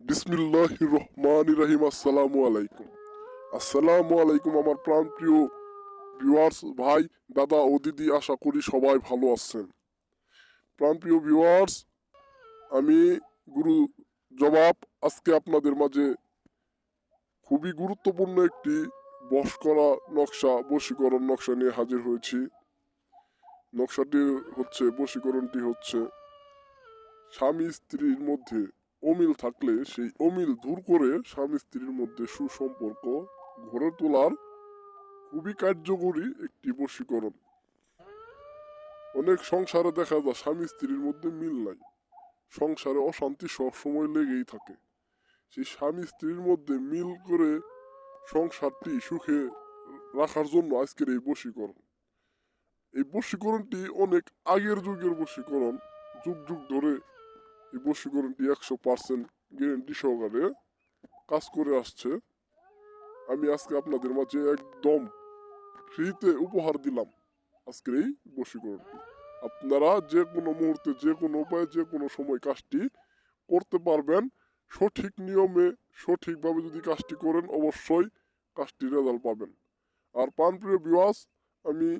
বিসমিল্লাহ রহমান রাহিম আসসালামু আলাইকুম। আসসালামু আলাইকুম আমার প্রাণপ্রিয় ভিউয়ার্স ভাই, দাদা ও দিদি, আশা করি সবাই ভালো আছেন। প্রাণপ্রিয় ভিউয়ার্স আমি গুরু জবাব আজকে আপনাদের মাঝে খুবই গুরুত্বপূর্ণ একটি বশ করা নকশা, বশীকরণ নকশা নিয়ে হাজির হয়েছি। নকশাটি হচ্ছে, বশীকরণটি হচ্ছে স্বামী স্ত্রীর মধ্যে অমিল থাকলে সেই অমিল দূর করে স্বামী স্ত্রীর মধ্যে সুসম্পর্ক গড়ে তোলার খুবই কার্যকরী একটি বশীকরণ। অনেক সংসারে দেখা যায় স্বামী স্ত্রীর মধ্যে মিল নাই। সংসারে অশান্তি সব সময় লেগেই থাকে। সেই স্বামী স্ত্রীর মধ্যে মিল করে সংসারটি সুখে রাখার জন্য আজকের এই বশীকরণ। এই বশীকরণটি অনেক আগের যুগের বশীকরণ, যুগ যুগ ধরে এই বশীকরণটি একশো পার্সেন্ট গ্যারেন্টি সহকারে কাজ করে আসছে। আমি আজকে আপনাদের মাঝে একদম ফ্রিতে উপহার দিলাম আজকের এই বশীকরণটি। আপনারা যে কোনো মুহূর্তে, যে কোনো উপায়ে, যে কোনো সময় কাজটি করতে পারবেন। সঠিক নিয়মে, সঠিকভাবে যদি কাজটি করেন, অবশ্যই কাজটি রেজাল্ট পাবেন। আর প্রাণপ্রিয় বিওয়াস আমি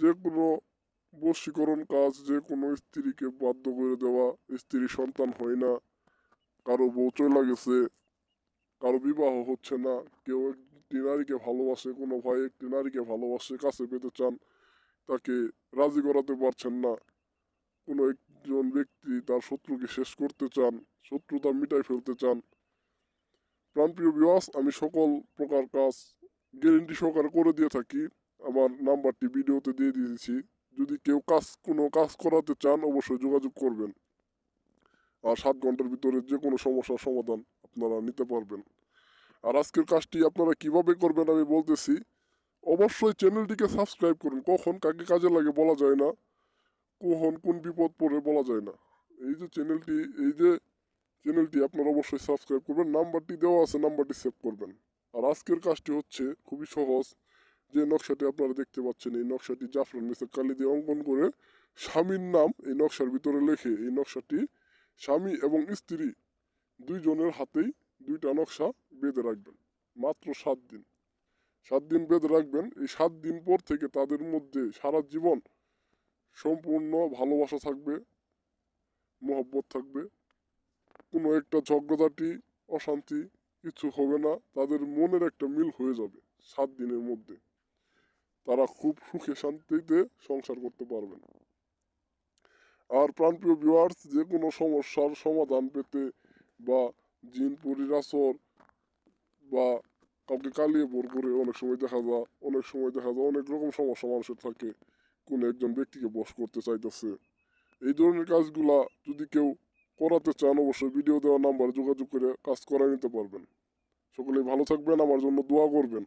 যে কোনো বশীকরণ কাজ যে কোনো স্ত্রীকে বাধ্য করে দেওয়া স্ত্রী সন্তান হয় না। কারও বউ চলে গেছে, কারও বিবাহ হচ্ছে না। কেউ একটি নারীকে ভালোবাসে, কোনো ভাই একটি নারীকে ভালোবাসে, কাছে পেতে চান, তাকে রাজি করাতে পারছেন না। কোনো একজন ব্যক্তি তার শত্রুকে শেষ করতে চান, শত্রুতা মিটাই ফেলতে চান। প্রাণপ্রিয় বিবাস আমি সকল প্রকার কাজ গ্যারেন্টি সহকারে করে দিয়ে থাকি। আমার নাম্বারটি ভিডিওতে দিয়ে দিয়েছি। যদি কেউ কাজ, কোনো কাজ করাতে চান, অবশ্যই যোগাযোগ করবেন। আর সাত ঘণ্টার ভিতরে যে কোনো সমস্যার সমাধান আপনারা নিতে পারবেন। আর আজকের কাজটি আপনারা কীভাবে করবেন আমি বলতেছি, অবশ্যই চ্যানেলটিকে সাবস্ক্রাইব করুন। কখন কাকে কাজে লাগে বলা যায় না, কখন কোন বিপদ পড়ে বলা যায় না। এই যে চ্যানেলটি, এই যে চ্যানেলটি আপনারা অবশ্যই সাবস্ক্রাইব করবেন। নাম্বারটি দেওয়া আছে, নাম্বারটি সেভ করবেন। আর আজকের কাজটি হচ্ছে খুবই সহজ। যে নকশাটি আপনারা দেখতে পাচ্ছেন, এই নকশাটি জাফরান নিচে কালি দিয়ে অঙ্কন করে স্বামীর নাম এই নকশার ভিতরে লেখে। এই নকশাটি স্বামী এবং স্ত্রী দুইজনের হাতেই দুইটা নকশা বেঁধে রাখবেন, মাত্র সাত দিন। সাত দিন বেঁধে রাখবেন, এই সাত দিন পর থেকে তাদের মধ্যে সারা জীবন সম্পূর্ণ ভালোবাসা থাকবে, মহব্বত থাকবে। কোনো একটা ঝগড়াঝাটি, অশান্তি কিছু হবে না, তাদের মনের একটা মিল হয়ে যাবে সাত দিনের মধ্যে। তারা খুব সুখে শান্তিতে সংসার করতে পারবেন। আর প্রাণপ্রিয় ভিউয়ার্স যে কোনো সমস্যার সমাধান পেতে বা জিন আসর বা কাউকে কালিয়ে বোর করে অনেক সময় দেখা যায়, অনেক সময় দেখা যায় অনেক রকম সমস্যা মানুষের থাকে, কোনো একজন ব্যক্তিকে বস করতে চাইতেছে। এই ধরনের কাজগুলা যদি কেউ করাতে চান, অবশ্যই ভিডিও দেওয়া নাম্বার যোগাযোগ করে কাজ করাই নিতে পারবেন। সকলেই ভালো থাকবেন, আমার জন্য দোয়া করবেন।